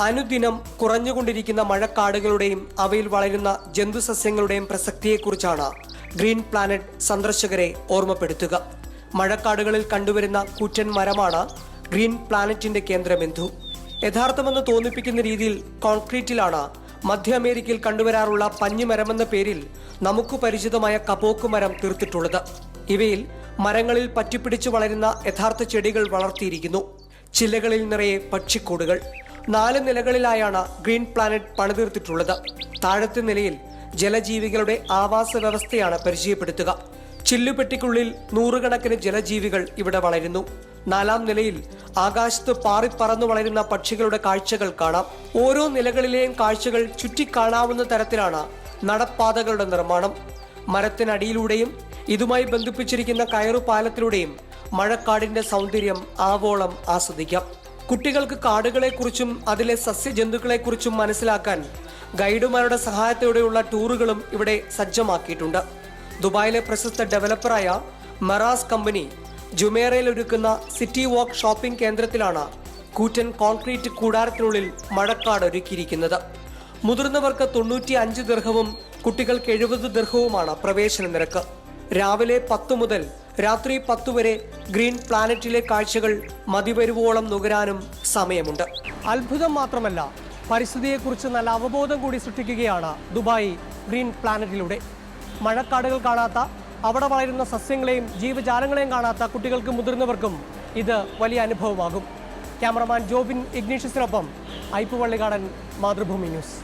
അനുദിനം കുറഞ്ഞുകൊണ്ടിരിക്കുന്ന മഴക്കാടുകളുടെയും അവയിൽ വളരുന്ന ജന്തുസസ്യങ്ങളുടെയും പ്രസക്തിയെക്കുറിച്ചാണ് ഗ്രീൻ പ്ലാനറ്റ് സന്ദർശകരെ ഓർമ്മപ്പെടുത്തുക. മഴക്കാടുകളിൽ കണ്ടുവരുന്ന കൂറ്റൻ മരമാണ് ഗ്രീൻ പ്ലാനറ്റിന്റെ കേന്ദ്രബിന്ദു. യഥാർത്ഥമെന്ന് തോന്നിപ്പിക്കുന്ന രീതിയിൽ കോൺക്രീറ്റിലാണ് മധ്യ അമേരിക്കയിൽ കണ്ടുവരാറുള്ള പഞ്ഞിമരമെന്ന പേരിൽ നമുക്ക് പരിചിതമായ കപോക്ക് മരം തീർത്തിട്ടുള്ളത്. ഇവയിൽ മരങ്ങളിൽ പറ്റിപ്പിടിച്ചു വളരുന്ന യഥാർത്ഥ ചെടികൾ വളർത്തിയിരിക്കുന്നു. ചില്ലകളിൽ നിറയെ പക്ഷിക്കൂടുകൾ. നാല് നിലകളിലായാണ് ഗ്രീൻ പ്ലാനറ്റ് പണിതീർത്തിട്ടുള്ളത്. താഴത്തെ നിലയിൽ ജലജീവികളുടെ ആവാസ വ്യവസ്ഥയാണ് പരിചയപ്പെടുത്തുക. ചില്ലുപെട്ടിക്കുള്ളിൽ നൂറുകണക്കിന് ജലജീവികൾ ഇവിടെ വളരുന്നു. നാലാം നിലയിൽ ആകാശത്ത് പാറിപ്പറന്നു വളരുന്ന പക്ഷികളുടെ കാഴ്ചകൾ കാണാം. ഓരോ നിലകളിലെയും കാഴ്ചകൾ ചുറ്റിക്കാണാവുന്ന തരത്തിലാണ് നടപ്പാതകളുടെ നിർമ്മാണം. മരത്തിനടിയിലൂടെയും ഇതുമായി ബന്ധിപ്പിച്ചിരിക്കുന്ന കയറു പാലത്തിലൂടെയും മഴക്കാടിന്റെ സൗന്ദര്യം ആവോളം ആസ്വദിക്കാം. കുട്ടികൾക്ക് കാടുകളെക്കുറിച്ചും അതിലെ സസ്യജന്തുക്കളെക്കുറിച്ചും മനസ്സിലാക്കാൻ ഗൈഡുമാരുടെ സഹായത്തോടെയുള്ള ടൂറുകളും ഇവിടെ സജ്ജമാക്കിയിട്ടുണ്ട്. ദുബായിലെ പ്രശസ്ത ഡെവലപ്പറായ മറാസ് കമ്പനി ജുമേറയിൽ ഒരുക്കുന്ന സിറ്റി വാക്ക് ഷോപ്പിംഗ് കേന്ദ്രത്തിലാണ് കൂറ്റൻ കോൺക്രീറ്റ് കൂടാരത്തിനുള്ളിൽ മഴക്കാട് ഒരുക്കിയിരിക്കുന്നത്. മുതിർന്നവർക്ക് തൊണ്ണൂറ്റി അഞ്ച് ദീർഘവും കുട്ടികൾക്ക് എഴുപത് ദീർഘവുമാണ് പ്രവേശന നിരക്ക്. രാവിലെ പത്ത് മുതൽ രാത്രി പത്തു വരെ ഗ്രീൻ പ്ലാനറ്റിലെ കാഴ്ചകൾ മതിവരുവോളം നുകരാനും സമയമുണ്ട്. അത്ഭുതം മാത്രമല്ല പരിസ്ഥിതിയെക്കുറിച്ച് നല്ല അവബോധം കൂടി സൃഷ്ടിക്കുകയാണ് ദുബായ് ഗ്രീൻ പ്ലാനറ്റിലൂടെ. മഴക്കാടുകൾ കാണാത്ത അവിടെ വളരുന്ന സസ്യങ്ങളെയും ജീവജാലങ്ങളെയും കാണാത്ത കുട്ടികൾക്കും മുതിർന്നവർക്കും ഇത് വലിയ അനുഭവമാകും. ക്യാമറമാൻ ജോബിൻ ഇഗ്നീഷ്യസിനൊപ്പം ഐപ്പുവള്ളികാടൻ മാതൃഭൂമി ന്യൂസ്.